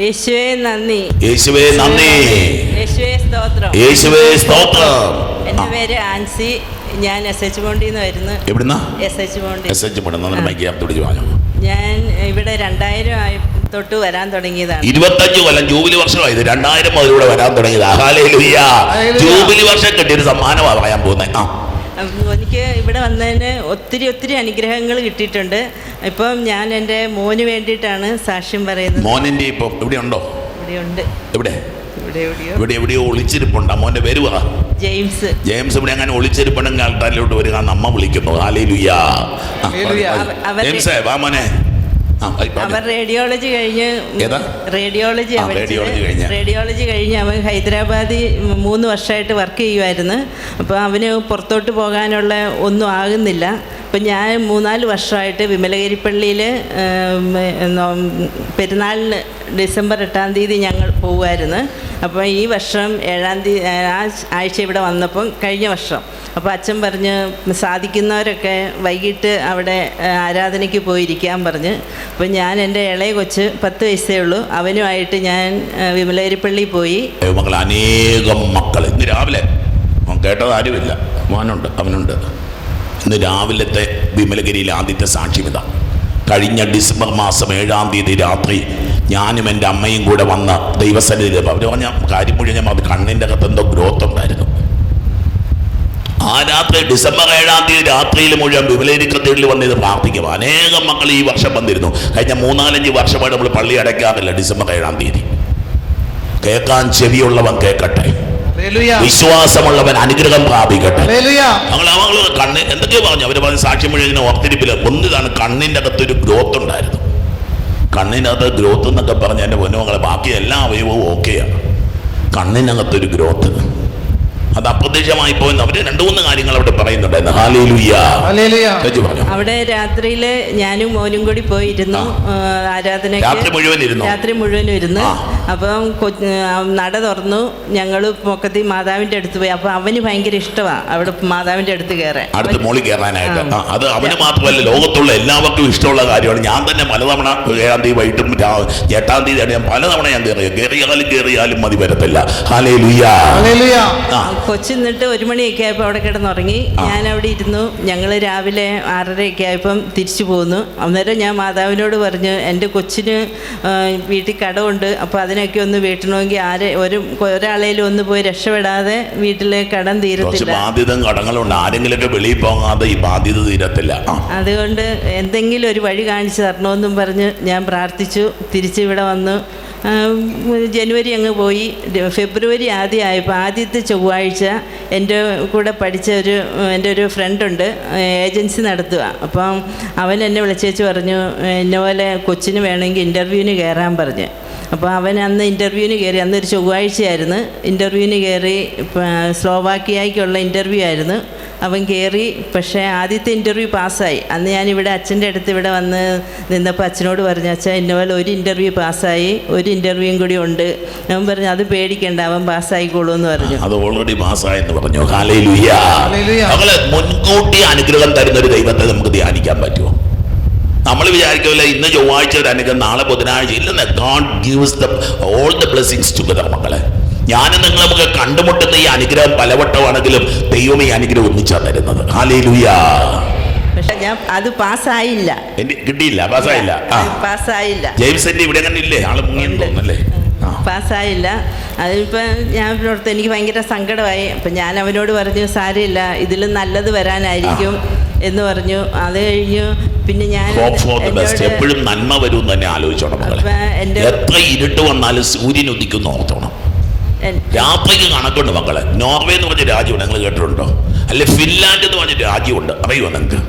യേശുവേ നന്ദി. യേശുവേ നന്ദി. യേശുവേ സ്തോത്രം. യേശുവേ സ്തോത്രം. എന്റെ പേര് ആൻസി. ഞാൻ എസ് എച്ച് ബോണ്ടിൽ നിന്ന് വരുന്നു. എവിടുന്ന? എസ് എച്ച് ബോണ്ടി എസ് എച്ച് പെടുന്ന മൈക്ക് പിടിച്ച് ഞാൻ ഇവിടെ രണ്ടായിരം ആയി തൊട്ട് വരാൻ തുടങ്ങിയതാണ്. ഇരുപത്തഞ്ച് കൊല്ലം ജൂബിലി വർഷമായി. ഇത് രണ്ടായിരം മുതൽ ഇവിടെ വരാൻ തുടങ്ങിയത്. ജൂബിലി വർഷം കിട്ടിയൊരു സമ്മാനമാണ് പറയാൻ പോകുന്നത് ആ. എനിക്ക് ഇവിടെ വന്നതിന് ഒത്തിരി ഒത്തിരി അനുഗ്രഹങ്ങൾ കിട്ടിയിട്ടുണ്ട്. ഇപ്പം ഞാൻ എന്റെ മോന് വേണ്ടിയിട്ടാണ് സാക്ഷ്യം പറയുന്നത്. മോനിന്റെ ഇപ്പൊ ഇവിടെ ഉണ്ടോ ഇവിടെയുണ്ട്. എവിടെ? ഇവിടെ എവിടെയോ. ഇവിടെ എവിടെയോ ഒളിച്ചിരിപ്പുണ്ട്. മോന്റെ പേര് പറ. ജെയിംസ്. ജെയിംസ് ഇവിടെ അങ്ങനെ ഒളിച്ചിരിപ്പുണ്ടെങ്കിൽ ആൾക്കാരിലോട്ട് വരിക. അമ്മ വിളിക്കുന്നു. ജെയിംസേ വാ മോനെ. അവർ റേഡിയോളജി കഴിഞ്ഞ്? റേഡിയോളജി ആ, റേഡിയോളജി കഴിഞ്ഞ്. റേഡിയോളജി കഴിഞ്ഞ് അവൻ ഹൈദരാബാദിൽ മൂന്ന് വർഷമായിട്ട് വർക്ക് ചെയ്യുമായിരുന്നു അപ്പോൾ അവന് പുറത്തോട്ട് പോകാനുള്ള ഒന്നും ആകുന്നില്ല അപ്പം ഞാൻ മൂന്നാൽ വർഷമായിട്ട് വിമലഗിരിപ്പള്ളിയിൽ പെരുന്നാളിന് ഡിസംബർ എട്ടാം തീയതി ഞങ്ങൾ പോകുമായിരുന്നു അപ്പോൾ ഈ വർഷം ഏഴാം തീയതി ആ ആഴ്ച ഇവിടെ വന്നപ്പം കഴിഞ്ഞ വർഷം. അപ്പോൾ അച്ഛൻ പറഞ്ഞ് സാധിക്കുന്നവരൊക്കെ വൈകിട്ട് അവിടെ ആരാധനയ്ക്ക് പോയിരിക്കാൻ പറഞ്ഞ്. അപ്പോൾ ഞാൻ എന്റെ ഇളയ കൊച്ച് പത്ത് വയസ്സേ ഉള്ളൂ. അവനുമായിട്ട് ഞാൻ വിമലഗിരിപ്പള്ളി പോയി. അനേകം മക്കൾ ഇന്ന് രാവിലെ. കേട്ടത് ആരുമില്ല. മോനുണ്ട് അവനുണ്ട്. ഇന്ന് രാവിലത്തെ വിമലഗിരിയിലെ ആദ്യത്തെ സാക്ഷ്യം ഇതാ. കഴിഞ്ഞ ഡിസംബർ മാസം ഏഴാം തീയതി രാത്രി ഞാനും എന്റെ അമ്മയും കൂടെ വന്ന ദൈവസന്നിധിയിൽ അവർ പറഞ്ഞ കാര്യം മുഴുവൻ അത് കണ്ണിന്റെ അകത്ത് എന്തോ ഗ്രോത്ത് ഉണ്ടായിരുന്നു. ആ രാത്രി ഡിസംബർ ഏഴാം തീയതി രാത്രിയിൽ മുഴുവൻ വിമലേരിക്കത്തിൽ വന്ന് ഇത് പ്രാർത്ഥിക്കും അനേകം മക്കൾ ഈ വർഷം വന്നിരുന്നു. കഴിഞ്ഞ മൂന്നാലഞ്ച് വർഷമായിട്ട് നമ്മൾ പള്ളി അടയ്ക്കാറില്ല ഡിസംബർ ഏഴാം തീയതി. കേൾക്കാൻ ചെവിയുള്ളവൻ കേൾക്കട്ടെ. വിശ്വാസമുള്ളവൻ അനുഗ്രഹം പ്രാപിക്കട്ടെ. ഞങ്ങൾ അവങ്ങൾ കണ്ണ് എന്തൊക്കെയോ പറഞ്ഞു. അവർ പറഞ്ഞ സാക്ഷ്യം മുഴുവൻ ഓർത്തിരിപ്പില്ല കണ്ണിന്റെ അകത്ത് ഒരു ഗ്രോത്ത് ഉണ്ടായിരുന്നു. കണ്ണിനകത്ത് ഗ്രോത്ത് എന്നൊക്കെ പറഞ്ഞ എന്റെ പൊന്നുമകളെ ബാക്കി എല്ലാ അവയവവും ഓക്കെയാണ് കണ്ണിനകത്തൊരു ഗ്രോത്ത് അത് അപ്രത്യക്ഷമായി പോയെന്ന് അവർ രണ്ടു മൂന്ന് കാര്യങ്ങൾ അവിടെ പറയുന്നുണ്ടായിരുന്നു. പറഞ്ഞു? അവിടെ രാത്രിയിൽ ഞാനും മോനും കൂടി പോയിരുന്നു. ആരാധന രാത്രി മുഴുവൻ ഇരുന്നു? രാത്രി മുഴുവൻ ഇരുന്ന്. അപ്പം കൊ- നട തുറന്നു. ഞങ്ങൾ പൊക്കത്തി മാതാവിന്റെ അടുത്ത് പോയി. അപ്പം അവന് ഭയങ്കര ഇഷ്ടമാണ് അവിടെ മാതാവിന്റെ അടുത്ത് കയറാൻ. അടുത്ത് മോളി കയറാനായിട്ട്. അത് അവന് മാത്രമല്ല ലോകത്തുള്ള എല്ലാവർക്കും ഇഷ്ടമുള്ള കാര്യമാണ്. ഞാൻ തന്നെ പലതവണ ഏഴാം തീയതി വൈകിട്ടും എട്ടാം തീയതി ഞാൻ പലതവണ ഞാൻ കയറിയ കയറിയാലും കയറിയാലും മതി വരത്തില്ല. കൊച്ചിന്നിട്ട് ഒരു മണിയൊക്കെ ആയപ്പോൾ അവിടെ കിടന്നുറങ്ങി. ഞാൻ അവിടെ ഇരുന്നു. ഞങ്ങൾ രാവിലെ ആറരയൊക്കെ ആയപ്പം തിരിച്ചു പോന്നു. അന്നേരം ഞാൻ മാതാവിനോട് പറഞ്ഞു എന്റെ കൊച്ചിന് വീട്ടിൽ കടമുണ്ട്. അപ്പോൾ അതിനൊക്കെ ഒന്ന് വീട്ടണമെങ്കിൽ ആരെ ഒരു ഒരാളേലും ഒന്ന് പോയി രക്ഷപ്പെടാതെ വീട്ടിലെ കടം തീരത്തില്ല. ബാധ്യതയും കടങ്ങളുണ്ട്. ആരെങ്കിലുമൊക്കെ വെളിയിൽ പോകാതെ ഈ ബാധ്യത തീരത്തില്ല. അതുകൊണ്ട് എന്തെങ്കിലും ഒരു വഴി കാണിച്ചു തരണമെന്നും പറഞ്ഞ് ഞാൻ പ്രാർത്ഥിച്ചു. തിരിച്ച് ഇവിടെ വന്നു. ജനുവരി അങ്ങ് പോയി. ഫെബ്രുവരി ഫെബ്രുവരി ആദ്യമായപ്പോൾ ആദ്യത്തെ ചൊവ്വാഴ്ച എന്റെ കൂടെ പഠിച്ച ഒരു എന്റെ ഒരു ഫ്രണ്ടുണ്ട് ഏജൻസി നടത്തുക. അപ്പം അവൻ എന്നെ വിളിച്ചേച്ച് പറഞ്ഞു എന്നെ പോലെ കൊച്ചിന് വേണമെങ്കിൽ ഇന്റർവ്യൂവിന് കയറാൻ പറഞ്ഞ്. അപ്പോൾ അവൻ അന്ന് ഇന്റർവ്യൂവിന് കയറി അന്നൊരു ചൊവ്വാഴ്ചയായിരുന്നു. ഇന്റർവ്യൂവിന് കയറി ഇപ്പം സ്ലോവാക്കിയായിക്കുള്ള ഇന്റർവ്യൂ ആയിരുന്നു. അവൻ കയറി പക്ഷേ ആദ്യത്തെ ഇന്റർവ്യൂ പാസ്സായി. അന്ന് ഞാനിവിടെ അച്ഛന്റെ അടുത്ത് ഇവിടെ വന്ന് നിന്നപ്പോൾ അച്ഛനോട് പറഞ്ഞു അച്ഛൻ ഇന്നപോലെ ഒരു ഇന്റർവ്യൂ പാസ്സായി ഒരു ഇന്റർവ്യൂവും കൂടി ഉണ്ട്. അവൻ പറഞ്ഞു അത് പേടിക്കേണ്ട അവൻ പാസ്സായിക്കോളൂ എന്ന് പറഞ്ഞു. അത് ഓൾറെഡി പാസ്സായെന്ന് പറഞ്ഞു. മുൻകൂട്ടി അനുഗ്രഹം തരുന്ന ഒരു ദൈവത്തെ നമുക്ക് ധ്യാനിക്കാൻ പറ്റുമോ? നമ്മൾ വിചാരിക്കില്ല ഇന്ന് ചൊവ്വാഴ്ച ഒരു അനുഗ്രഹം നാളെ ബുധനാഴ്ച. ഇല്ലെന്ന് god gives the all the blessings together മക്കളെ. ഞാനും നിങ്ങൾ നമുക്ക് കണ്ടുമുട്ടുന്ന ഈ അനുഗ്രഹം പലവട്ടമാണെങ്കിലും ദൈവം ഈ അനുഗ്രഹം ഒന്നിച്ചാ തരുന്നത്. ഹാലേ ലുയ്യ പക്ഷെ ഞാൻ അത് പാസ്സായില്ല. കിട്ടിയില്ല ഇവിടെ അങ്ങനെ ഇല്ലേ? ആൾ മുങ്ങിയെന്ന് പാസ്സായില്ല. അതിപ്പോൾ ഞാൻ ഓർത്ത് എനിക്ക് ഭയങ്കര സങ്കടമായി. അപ്പം ഞാൻ അവനോട് പറഞ്ഞു സാരമില്ല ഇതിലും നല്ലത് വരാനായിരിക്കും എന്ന് പറഞ്ഞു. അത് കഴിഞ്ഞു. പിന്നെ ഞാൻ ഹോപ്പ് ഫോർ ദ ബെസ്റ്റ് എപ്പോഴും നന്മ വരും തന്നെ ആലോചിച്ചോണം മകളെ. എത്ര ഇരുട്ട് വന്നാലും സൂര്യൻ ഉദിക്കുന്നു ഓർത്തോണം. രാത്രിക്ക് കണക്കുണ്ട് മക്കളെ. നോർവേ എന്ന് പറഞ്ഞ രാജ്യമുണ്ട്. നിങ്ങൾ കേട്ടിട്ടുണ്ടോ? അല്ലെ ഫിൻലാൻഡ് എന്ന് പറഞ്ഞ രാജ്യമുണ്ട്. അറിയുമോ നിങ്ങൾക്ക്?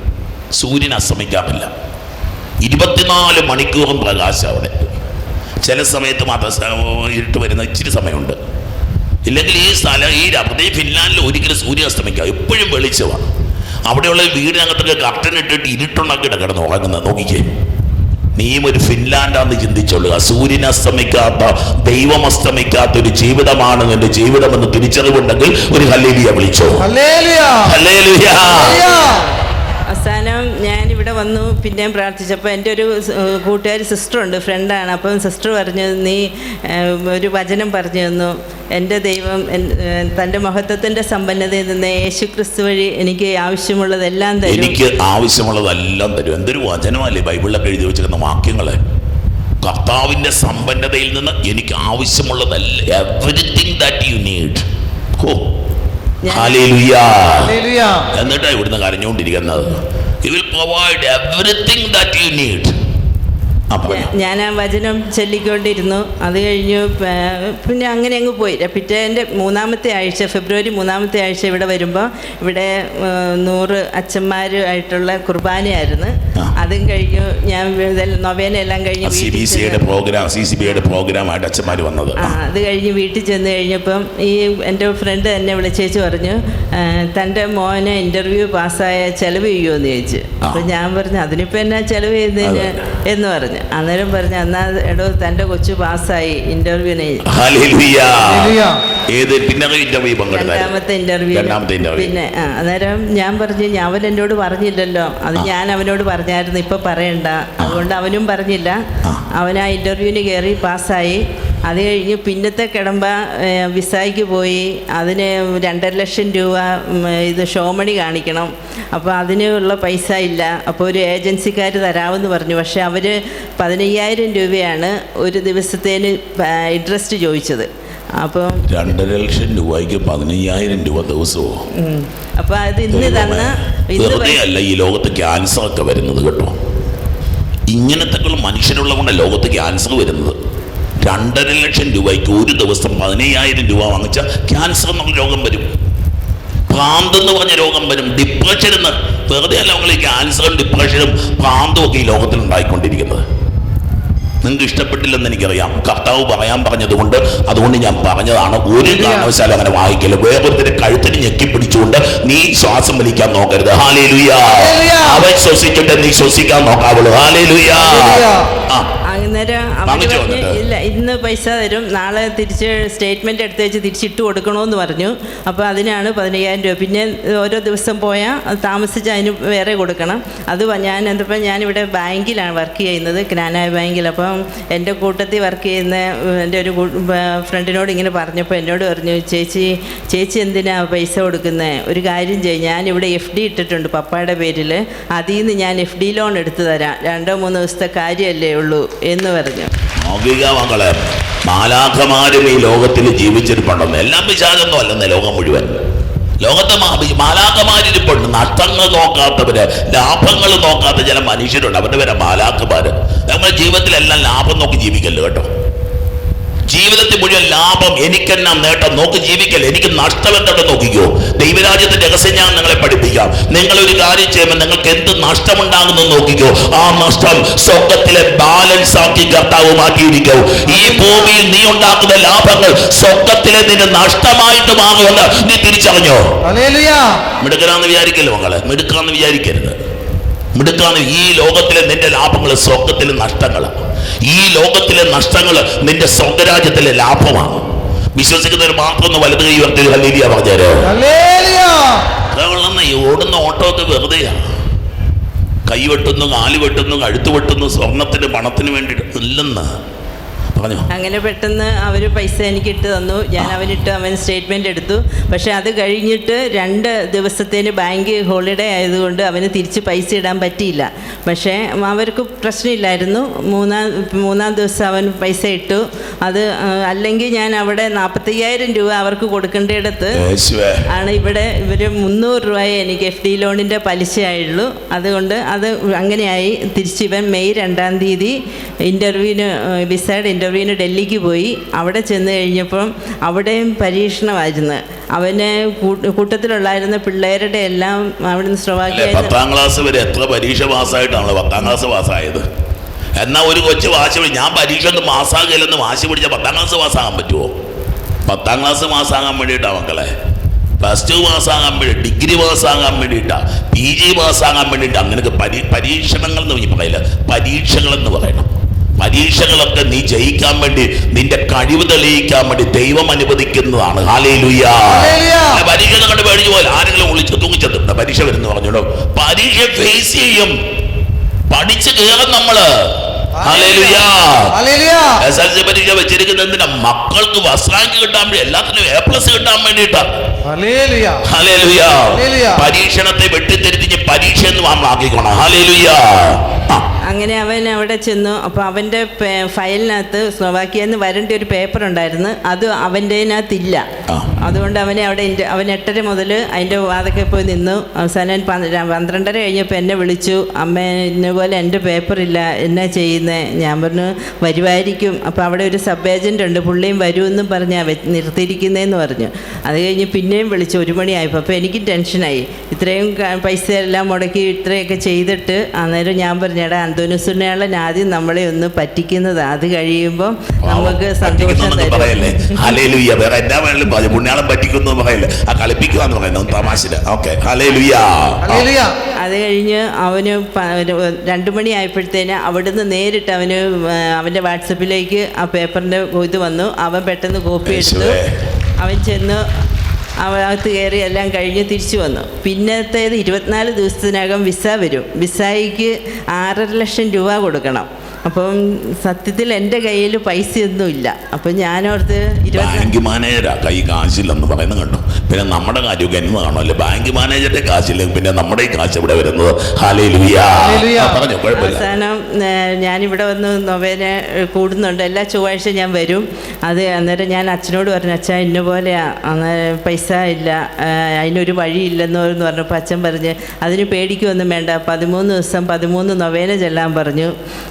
സൂര്യൻ അസ്തമിക്കാറില്ല. ഇരുപത്തിനാല് മണിക്കൂറും പ്രകാശം അവിടെ. ചില സമയത്ത് മാത്രം ഇരുട്ട് വരുന്ന ഇച്ചിരി സമയമുണ്ട്. ഇല്ലെങ്കിൽ ഈ സ്ഥലം ഈ പ്രത്യേകിച്ച് ഫിൻലാൻഡിൽ ഒരിക്കലും സൂര്യൻ അസ്തമിക്കാം എപ്പോഴും വെളിച്ചമാണ്. അവിടെയുള്ള വീടിനകത്തൊക്കെ കർട്ടൻ ഇട്ടിട്ട് ഇരുട്ടുണ്ടാക്കി കിടന്ന് ഉറങ്ങുന്നത് നോക്കിക്കേ നീയും ഒരു ഫിൻലാൻഡാന്ന് ചിന്തിച്ചോളുക സൂര്യൻ അസ്തമിക്കാത്ത ദൈവം അസ്തമിക്കാത്ത ഒരു ജീവിതമാണ് നിന്റെ ജീവിതമെന്ന് തിരിച്ചറിവുണ്ടെങ്കിൽ ഒരു ഹലേലിയ വിളിച്ചോ ഹല്ലേലൂയ. Hallelujah hallelujah. അവസാനം വന്നു പിന്നെയും പ്രാർത്ഥിച്ചപ്പോൾ എന്റെ ഒരു കൂട്ടുകാരി സിസ്റ്ററുണ്ട് ഫ്രണ്ടാണ് അപ്പം സിസ്റ്റർ പറഞ്ഞു നീ ഒരു വചനം പറഞ്ഞു തന്നു. എന്റെ ദൈവം എൻ- തന്റെ മഹത്വത്തിന്റെ സമ്പന്നതയിൽ നിന്ന് യേശു ക്രിസ്തു വഴി എനിക്ക് ആവശ്യമുള്ളതെല്ലാം തരും. എനിക്ക് ആവശ്യമുള്ളതെല്ലാം തരും. എന്തൊരു വചനമല്ലേ ബൈബിളിലൊക്കെ എഴുതി വെച്ചിരിക്കുന്ന വാക്യങ്ങളെ? കർത്താവിന്റെ സമ്പന്നതയിൽ നിന്ന് എനിക്ക് ആവശ്യമുള്ളതല്ല? എവറിത്തിങ് ദാറ്റ് യു നീഡ് ഹോ. എന്നിട്ടാണ് ഇവിടുന്ന് കരഞ്ഞുകൊണ്ടിരിക്കുന്നത്. You will provide everything that you need അപ്പൊ ഞാ- ഞാൻ ആ വചനം ചൊല്ലിക്കൊണ്ടിരുന്നു. അത് കഴിഞ്ഞു പിന്നെ അങ്ങനെ അങ്ങ് പോയി. പിറ്റേന്റെ മൂന്നാമത്തെ ആഴ്ച ഫെബ്രുവരി മൂന്നാമത്തെ ആഴ്ച ഇവിടെ വരുമ്പോൾ ഇവിടെ നൂറ് അച്ഛന്മാരുമായിട്ടുള്ള കുർബാനയായിരുന്നു. അതും കഴിഞ്ഞു ഞാൻ നൊവേന എല്ലാം കഴിഞ്ഞ് സി ബി സിയുടെ പ്രോഗ്രാം സി സി ബിയുടെ പ്രോഗ്രാമായിട്ട് അച്ഛന്മാർ വന്നത്. ആ അത് കഴിഞ്ഞ് വീട്ടിൽ ചെന്ന് കഴിഞ്ഞപ്പം ഈ എന്റെ ഫ്രണ്ട് തന്നെ വിളിച്ചേച്ച് പറഞ്ഞു "ആ, തന്റെ മോനെ ഇന്റർവ്യൂ പാസ്സായ ചെലവ് ചെയ്യുമോ എന്ന് ചോദിച്ചു. അപ്പം ഞാൻ പറഞ്ഞു അതിനിപ്പോൾ എന്നാ ചെലവ് ചെയ്യുന്നതിന് എന്ന് പറഞ്ഞു. അന്നേരം പറഞ്ഞു എന്നാ എടോ തന്റെ കൊച്ചു പാസ്സായി ഇന്റർവ്യൂവിന്. ഏത് ഇന്റർവ്യൂ രണ്ടാമത്തെ ഇന്റർവ്യൂ. രണ്ടാമത്തെ ഇന്റർവ്യൂ പിന്നെ ആ അന്നേരം ഞാൻ പറഞ്ഞു "ഞാൻ- അവൻ എന്നോട് പറഞ്ഞില്ലല്ലോ. അത് ഞാൻ അവനോട് പറഞ്ഞായിരുന്നു ഇപ്പൊ പറയണ്ട. അതുകൊണ്ട് അവനും പറഞ്ഞില്ല. അവൻ ആ ഇന്റർവ്യൂവിന് കയറി പാസ്സായി. അത് കഴിഞ്ഞ് പിന്നത്തെ കിടമ്പ വിസായ്ക്ക് പോയി. അതിന് രണ്ടര ലക്ഷം രൂപ ഇത് ഷോമണി കാണിക്കണം. അപ്പോൾ അതിനുള്ള പൈസ ഇല്ല. അപ്പോൾ ഒരു ഏജൻസിക്കാർ തരാമെന്ന് പറഞ്ഞു. പക്ഷേ അവർ പതിനയ്യായിരം രൂപയാണ് ഒരു ദിവസത്തേന് ഇൻട്രസ്റ്റ് ചോദിച്ചത്. അപ്പോൾ രണ്ടര ലക്ഷം രൂപയ്ക്ക് പതിനയ്യായിരം രൂപ ദിവസമോ? അപ്പോൾ അപ്പൊ അത് ഇന്ന് തന്ന വെറുതെ അല്ല ഈ ലോകത്ത് ക്യാൻസർ ഒക്കെ വരുന്നത് കേട്ടോ. ഇങ്ങനത്തെ മനുഷ്യരുള്ളതുകൊണ്ട് ലോകത്ത് ക്യാൻസർ വരുന്നത്. രണ്ടര ലക്ഷം രൂപയ്ക്ക് ഒരു ദിവസം പതിനയ്യായിരം രൂപ വാങ്ങിച്ച ക്യാൻസർ എന്നുള്ള രോഗം വരും. ഭ്രാന്ത് എന്ന് പറഞ്ഞ രോഗം വരും. ഡിപ്രഷൻ എന്ന്. വെറുതെ അല്ല നിങ്ങൾ ഈ ക്യാൻസറും ഡിപ്രഷനും ഭ്രാന്തും ഒക്കെ ഈ ലോകത്തിൽ ഉണ്ടായിക്കൊണ്ടിരിക്കുന്നത് നിങ്ങൾക്ക് ഇഷ്ടപ്പെട്ടില്ലെന്ന് എനിക്കറിയാം. കർത്താവ് പറയാൻ പറഞ്ഞതുകൊണ്ട് അതുകൊണ്ട് ഞാൻ പറഞ്ഞതാണ്. ഒരു കാരണവശാലും അങ്ങനെ വായിക്കൽ. വേറൊരുത്തിന്റെ കഴുത്തിന് ഞെക്കി പിടിച്ചുകൊണ്ട് നീ ശ്വാസം വലിക്കാൻ നോക്കരുത്. അവൻ ശ്വസിക്കട്ടെ നീ ശ്വസിക്കാൻ നോക്കാവുള്ളൂ. ആ? ഇല്ല ഇന്ന് പൈസ തരും. നാളെ തിരിച്ച് സ്റ്റേറ്റ്മെന്റ് എടുത്ത് വെച്ച് തിരിച്ചിട്ട് കൊടുക്കണമെന്ന് പറഞ്ഞു. അപ്പോൾ അതിനാണ് പതിനയ്യായിരം രൂപ. പിന്നെ ഓരോ ദിവസം പോയാൽ താമസിച്ച് അതിന് വേറെ കൊടുക്കണം. അത് ഞാൻ എന്തപ്പോൾ ഞാനിവിടെ ബാങ്കിലാണ് വർക്ക് ചെയ്യുന്നത്. ജ്ഞാനായ ബാങ്കിൽ. അപ്പം എന്റെ കൂട്ടത്തിൽ വർക്ക് ചെയ്യുന്ന എന്റെ ഒരു ഫ്രണ്ടിനോട് ഇങ്ങനെ പറഞ്ഞപ്പോൾ എന്നോട് പറഞ്ഞു ചേച്ചി ചേച്ചി എന്തിനാ പൈസ കൊടുക്കുന്നത് ഒരു കാര്യം ചെയ്യും ഞാനിവിടെ എഫ് ഡി ഇട്ടിട്ടുണ്ട് പപ്പായുടെ പേരിൽ. അതിൽ നിന്ന് ഞാൻ എഫ് ഡി ലോൺ എടുത്തു തരാം. രണ്ടോ മൂന്നോ ദിവസത്തെ കാര്യമല്ലേ ഉള്ളൂ എന്ന് പറഞ്ഞു. മാലാഖമാരും ഈ ലോകത്തിൽ ജീവിച്ചിട്ടുണ്ടെന്ന് എല്ലാം വിശാലൊന്നും അല്ലെന്ന് ലോകം മുഴുവൻ. ലോകത്തെ മാലാഖമാരിപ്പുണ്ട് നഷ്ടങ്ങൾ നോക്കാത്തവര് ലാഭങ്ങൾ നോക്കാത്ത ചില മനുഷ്യരുണ്ട്. അവരുടെ പേരെ മാലാഖമാര്. നമ്മുടെ ജീവിതത്തിലെല്ലാം ലാഭം നോക്കി ജീവിക്കല്ലോ കേട്ടോ? ജീവിതത്തിൽ മുഴുവൻ ലാഭം എനിക്കെന്നാ നേട്ടം. നോക്ക് ജീവിക്കൽ. എനിക്ക് നഷ്ടം എന്തുണ്ട് നോക്കിക്കോ. ദൈവരാജ്യത്തിന്റെ രഹസ്യം ഞാൻ നിങ്ങളെ പഠിപ്പിക്കാം. നിങ്ങൾ ഒരു കാര്യം ചെയ്യുമ്പോൾ നിങ്ങൾക്ക് എന്ത് നഷ്ടമുണ്ടാകുന്നു നോക്കിക്കോ. ആ നഷ്ടം സ്വർഗത്തിലെ ബാലൻസ് ആക്കി കർത്താവ് മാറ്റിയിരിക്കും. ഈ ഭൂമിയിൽ നീ ഉണ്ടാക്കുന്ന ലാഭങ്ങൾ സ്വർഗത്തിലെ നിന്റെ നഷ്ടമായിട്ട് മാറുമെന്ന് നീ തിരിച്ചറിഞ്ഞോ? മിടുക്കനാന്ന് വിചാരിക്കല്ലോ മകളെ? മിടുക്കാന്ന് വിചാരിക്കരുത്. മിടുക്കാന്ന് ഈ ലോകത്തിലെ നിന്റെ ലാഭങ്ങൾ സ്വർഗത്തിലെ നഷ്ടങ്ങൾ ഈ ലോകത്തിലെ നഷ്ടങ്ങൾ നിന്റെ സ്വർഗരാജ്യത്തിലെ ലാഭമാണ്. വിശ്വസിക്കുന്നവർ മാത്രം ഒന്ന് വലത് കൈ ഉയർത്തി ഹലേലിയ പറഞ്ഞേര്. അതുകൊള്ളെന്ന് ഓടുന്ന ഓട്ടോ ഒക്കെ വെറുതെയാണ് കൈ വെട്ടുന്നു കാൽ വെട്ടുന്നു കഴുത്ത് വെട്ടുന്നു സ്വർണത്തിന് പണത്തിന് വേണ്ടിയിട്ട് ഇല്ലെന്ന്. പറഞ്ഞോ. അങ്ങനെ പെട്ടെന്ന് അവർ പൈസ എനിക്ക് ഇട്ട് തന്നു. ഞാൻ അവനിട്ട് അവൻ സ്റ്റേറ്റ്മെന്റ് എടുത്തു. പക്ഷേ അത് കഴിഞ്ഞിട്ട് രണ്ട് ദിവസത്തേന് ബാങ്ക് ഹോളിഡേ ആയതുകൊണ്ട് അവന് തിരിച്ച് പൈസ ഇടാൻ പറ്റിയില്ല. പക്ഷേ അവർക്ക് പ്രശ്നമില്ലായിരുന്നു. മൂന്നാം മൂന്നാം ദിവസം അവൻ പൈസ ഇട്ടു. അത് അല്ലെങ്കിൽ ഞാൻ അവിടെ നാൽപ്പത്തയ്യായിരം രൂപ അവർക്ക് കൊടുക്കേണ്ടിടത്ത് ആണ് ഇവിടെ ഇവർ മുന്നൂറ് രൂപയെ എനിക്ക് എഫ് ഡി ലോണിന്റെ പലിശയായുള്ളൂ. അതുകൊണ്ട് അത് അങ്ങനെയായി. തിരിച്ച് ഇവൻ മെയ് രണ്ടാം തീയതി ഇന്റർവ്യൂവിന് വിസയുടെ ഇന്റർവ്യൂവിന് ഡൽഹിക്ക് പോയി. അവിടെ ചെന്ന് കഴിഞ്ഞപ്പം അവിടെയും പരീക്ഷണമായിരുന്നു. അവന് കൂട്ട- കൂട്ടത്തിലുള്ളായിരുന്ന പിള്ളേരുടെ എല്ലാം അവിടുന്ന് അല്ലെ സ്ലോവാക്കിയ പത്താം ക്ലാസ് വരെ എത്ര പരീക്ഷ പാസ്സായിട്ടാണല്ലോ പത്താം ക്ലാസ് പാസ്സായത്? എന്നാൽ ഒരു കൊച്ച് വാശി പിടി ഞാൻ പരീക്ഷ ഒന്ന് പാസ്സാകില്ലെന്ന് വാശി പിടിച്ച പത്താം ക്ലാസ് പാസ്സാകാൻ പറ്റുമോ പത്താം ക്ലാസ് പാസ്സാകാൻ വേണ്ടിയിട്ടാണ് മക്കളെ. പ്ലസ് ടു പാസ്സാകാൻ വേണ്ടി ഡിഗ്രി പാസ്സാകാൻ വേണ്ടിയിട്ടാണ് പി ജി പാസ്സാകാൻ വേണ്ടിയിട്ടാണ് അങ്ങനെയൊക്കെ പരീ പരീക്ഷണങ്ങൾ എന്ന് പറയില്ല. പരീക്ഷകൾ എന്ന് പറയണം. പരീക്ഷകളൊക്കെ നീ ജയിക്കാൻ വേണ്ടി നിന്റെ കഴിവ് തെളിയിക്കാൻ വേണ്ടി ദൈവം അനുവദിക്കുന്നതാണ്. ഹാലേലുയ്യ പരീക്ഷ കണ്ട് പേടിച്ചു പോലെ ആരെങ്കിലും വിളിച്ച് തൂങ്ങിച്ചെത്തും. പരീക്ഷ വരുന്നു പറഞ്ഞോ പരീക്ഷ ഫേസ് ചെയ്യും. പഠിച്ചു കേറും നമ്മൾ. എസ് എൽ സി പരീക്ഷ വെച്ചിരിക്കുന്ന എന്തിനാ? മക്കൾക്ക് വസ്ത്രാങ്ക് കിട്ടാൻ വേണ്ടി എല്ലാത്തിനും എ പ്ലസ് കിട്ടാൻ. ഹല്ലേലൂയ. പരീക്ഷണത്തെ വെട്ടിത്തെരുത്തിഞ്ഞ് പരീക്ഷ എന്ന് നമ്മൾ ആക്കിക്കോണം ഹാലേലുയ അങ്ങനെ അവൻ അവിടെ ചെന്നു. അപ്പോൾ അവന്റെ ഫയലിനകത്ത് സ്ലോവാക്കിയെന്ന് വരേണ്ട ഒരു പേപ്പർ ഉണ്ടായിരുന്നു. അത് അവന്റെതിനകത്തില്ല അതുകൊണ്ട് അവനെ അവിടെ അവൻ എട്ടര മുതൽ അതിന്റെ വാതൊക്കെ പോയി നിന്നു. അവസാനം പന്ത്ര- പന്ത്രണ്ടര കഴിഞ്ഞപ്പോൾ എന്നെ വിളിച്ചു. അമ്മ ഇന്നപോലെ എന്റെ പേപ്പറില്ല എന്നാ ചെയ്യുന്നത് ഞാൻ പറഞ്ഞു വരുമായിരിക്കും അപ്പോൾ അവിടെ ഒരു സബ് ഏജന്റ് ഉണ്ട്. പുള്ളിയും വരുമെന്നും പറഞ്ഞാൽ നിർത്തിയിരിക്കുന്നതെന്ന് പറഞ്ഞു. അത് കഴിഞ്ഞ് പിന്നെയും വിളിച്ചു. ഒരു മണിയായപ്പോൾ അപ്പോൾ എനിക്കും ടെൻഷനായി ഇത്രയും പൈസ എല്ലാം മുടക്കി ഇത്രയൊക്കെ ചെയ്തിട്ട് അന്നേരം ഞാൻ പറഞ്ഞേടാ അന്തോനുസുണ്ണയാളൻ ആദ്യം നമ്മളെ ഒന്ന് പറ്റിക്കുന്നത്. അത് കഴിയുമ്പോൾ നമുക്ക് സന്തോഷം തരും. പറയല്ലേ? ഹലേലുയ്യ വേറെ എന്നാ വേണമെങ്കിലും പറഞ്ഞു പുണ്യാളം പറ്റിക്കുന്നു എന്ന് പറയല്ലേ? ആ കളിപ്പിക്കുവാന്ന് പറയുന്നത്. തമാശ ഓക്കെ. Hallelujah hallelujah. അത് കഴിഞ്ഞ് അവന് രണ്ടു മണി ആയപ്പോഴത്തേന് മണിയായപ്പോഴത്തേന് അവിടുന്ന് നേരിട്ട് അവന് അവന്റെ അവന്റെ വാട്സപ്പിലേക്ക് ആ പേപ്പറിന്റെ ഇത് വന്നു. അവൻ പെട്ടെന്ന് കോപ്പി എടുത്തു. അവൻ ചെന്ന് അവനകത്ത് കയറി എല്ലാം കഴിഞ്ഞ് തിരിച്ചു വന്നു. പിന്നത്തേത് ഇരുപത്തിനാല് ദിവസത്തിനകം വിസ വരും. വിസയ്ക്ക് ആറര ലക്ഷം രൂപ കൊടുക്കണം. അപ്പം സത്യത്തിൽ എന്റെ കയ്യിൽ പൈസയൊന്നുമില്ല. അപ്പം ഞാനോർത്ത് ബാങ്ക് മാനേജരാ കൈ കാശില്ലെന്ന് പറയുന്നത് കണ്ടു? പിന്നെ നമ്മുടെ കാര്യമൊക്കെ എന്ന് കാണുമല്ലേ. ബാങ്ക് മാനേജറിന്റെ കാശില്ല പിന്നെ നമ്മുടെ ഈ കാശ് ഇവിടെ വരുന്നത്. പറഞ്ഞു അവസാനം ഞാനിവിടെ വന്ന് നൊവേന കൂടുന്നുണ്ട്. എല്ലാ ചൊവ്വാഴ്ച ഞാൻ വരും. അത് അന്നേരം ഞാൻ അച്ഛനോട് പറഞ്ഞു അച്ഛാ ഇന്ന പോലെയാ. അന്നേരം പൈസ ഇല്ല. അതിനൊരു വഴിയില്ലെന്ന് എന്ന് പറഞ്ഞപ്പോൾ അച്ഛൻ പറഞ്ഞ് അതിന് പേടിക്കൊന്നും വേണ്ട. പതിമൂന്ന് ദിവസം പതിമൂന്ന് നൊവേന ചെല്ലാൻ പറഞ്ഞു.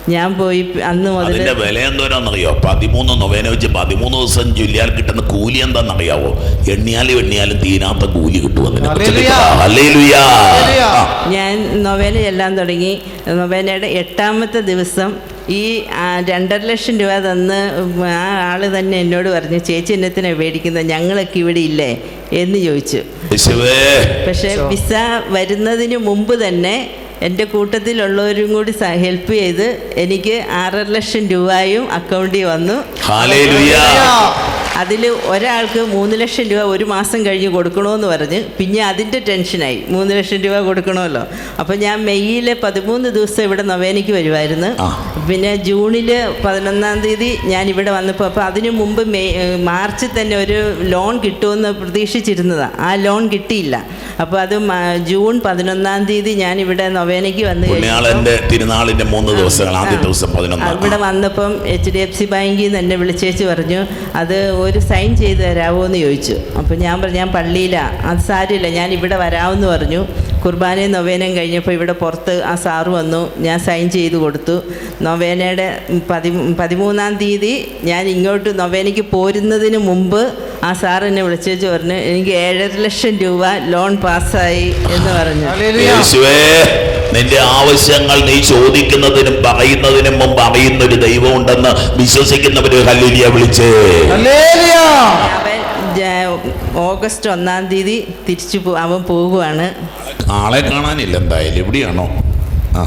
ഞാൻ പോയി അന്ന് മുതൽ അതിന്റെ വില എന്തോരാന്നറിയോ? പതിമൂന്ന് നൊവേന വെച്ച് പതിമൂന്ന് ദിവസം ചൊല്ലിയാൽ കിട്ടുന്ന കൂലി എന്താണെന്നറിയാവോ എണ്ണിയാലും എണ്ണിയാലും തീരാത്ത കൂലി കിട്ടുമെന്ന് ഹല്ലേലൂയ. ഹല്ലേലൂയ. ഹല്ലേലൂയ. ഞാൻ നൊവേന ചെല്ലാൻ തുടങ്ങി. നൊവേനയുടെ എട്ടാമത്തെ ദിവസം ഈ രണ്ടര ലക്ഷം രൂപ തന്ന് ആ ആൾ തന്നെ എന്നോട് പറഞ്ഞു ചേച്ചി എന്നെ മേടിക്കുന്നത് ഞങ്ങളൊക്കെ ഇവിടെ ഇല്ലേ? എന്ന് ചോദിച്ചു. പക്ഷെ പക്ഷേ വിസ വരുന്നതിന് മുമ്പ് തന്നെ എന്റെ കൂട്ടത്തിലുള്ളവരും കൂടി ഹെൽപ്പ് ചെയ്ത് എനിക്ക് ആറര ലക്ഷം രൂപയും അക്കൗണ്ടിൽ വന്നു. അതിൽ ഒരാൾക്ക് മൂന്ന് ലക്ഷം രൂപ ഒരു മാസം കഴിഞ്ഞ് കൊടുക്കണമെന്ന് പറഞ്ഞ് പിന്നെ അതിന്റെ ടെൻഷനായി മൂന്ന് ലക്ഷം രൂപ കൊടുക്കണമല്ലോ. അപ്പോൾ ഞാൻ മെയ്യിലെ പതിമൂന്ന് ദിവസം ഇവിടെ നൊവേനയ്ക്ക് വരുമായിരുന്നു പിന്നെ ജൂണിൽ പതിനൊന്നാം തീയതി ഞാൻ ഇവിടെ വന്നപ്പോൾ അപ്പോൾ അതിനു മുമ്പ് മെയ് മാർച്ചിൽ തന്നെ ഒരു ലോൺ കിട്ടുമെന്ന് പ്രതീക്ഷിച്ചിരുന്നതാണ് ആ ലോൺ കിട്ടിയില്ല. അപ്പോൾ അത് ജൂൺ പതിനൊന്നാം തീയതി ഞാൻ ഇവിടെ നൊവേനയ്ക്ക് വന്ന് കഴിഞ്ഞു മൂന്ന് ദിവസങ്ങൾ ആദ്യ ദിവസം ഇവിടെ വന്നപ്പം എച്ച് ഡി എഫ് സി ബാങ്കിൽ നിന്ന് എന്നെ വിളിച്ചേച്ച് പറഞ്ഞു. അത് ഒരു സൈൻ ചെയ്ത് തരാമോ എന്ന് ചോദിച്ചു. അപ്പോൾ ഞാൻ പറഞ്ഞു ഞാൻ പള്ളിയിലാണ് അത് സാരമില്ല. ഞാൻ ഇവിടെ വരാമെന്ന് പറഞ്ഞു. കുർബാനയും നൊവേനയും കഴിഞ്ഞപ്പോൾ ഇവിടെ പുറത്ത് ആ സാറ് വന്നു. ഞാൻ സൈൻ ചെയ്ത് കൊടുത്തു. നൊവേനയുടെ പതി പതിമൂന്നാം തീയതി ഞാൻ ഇങ്ങോട്ട് നൊവേനയ്ക്ക് പോരുന്നതിന് മുമ്പ് ആ സാർ എന്നെ വിളിച്ചേച്ച് പറഞ്ഞു എനിക്ക് ഏഴര ലക്ഷം രൂപ ലോൺ പാസ്സായി എന്ന് പറഞ്ഞു. നിന്റെ ആവശ്യങ്ങൾ നീ ചോദിക്കുന്നതിനും പറയുന്നതിനും മുമ്പ് അറിയുന്ന ഒരു ദൈവം ഉണ്ടെന്ന് വിശ്വസിക്കുന്നവര് ഹല്ലുലിയ വിളിച്ചേ. അവൻ ഓഗസ്റ്റ് ഒന്നാം തീയതി തിരിച്ചു പോ അവൻ പോകുവാണ് ആളെ കാണാനില്ല എന്തായാലും. എവിടെയാണോ ആ.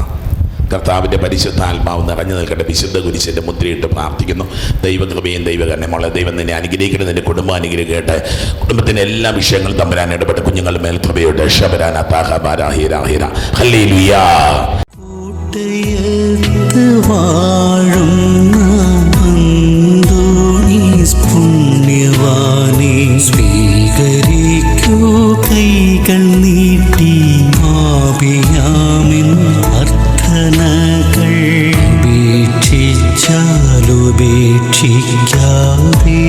കർത്താവിന്റെ പരിശുദ്ധ ആത്മാവ് നിറഞ്ഞു നിൽക്കട്ടെ. വിശുദ്ധ കുരിശിന്റെ മുദ്രയിട്ട് പ്രാർത്ഥിക്കുന്നു. ദൈവകൃപയും ദൈവകരണമുള്ള ദൈവം നിന്നെ അനുഗ്രഹിക്കണം നിന്റെ കുടുംബം അനുഗ്രഹിക്കട്ടെ. കുടുംബത്തിന്റെ എല്ലാ വിഷയങ്ങളും തമ്പരാൻ ഇടപെട്ട് കുഞ്ഞുങ്ങളുടെ മേൽ അന്തോണീസ് പുണ്യവാനെ. സ്വീകരിക്കൂ കൈകൾ നീട്ടി ആപിയാമിൻ ഉപേക്ഷിച്ചാലുപേക്ഷിക്കാതെ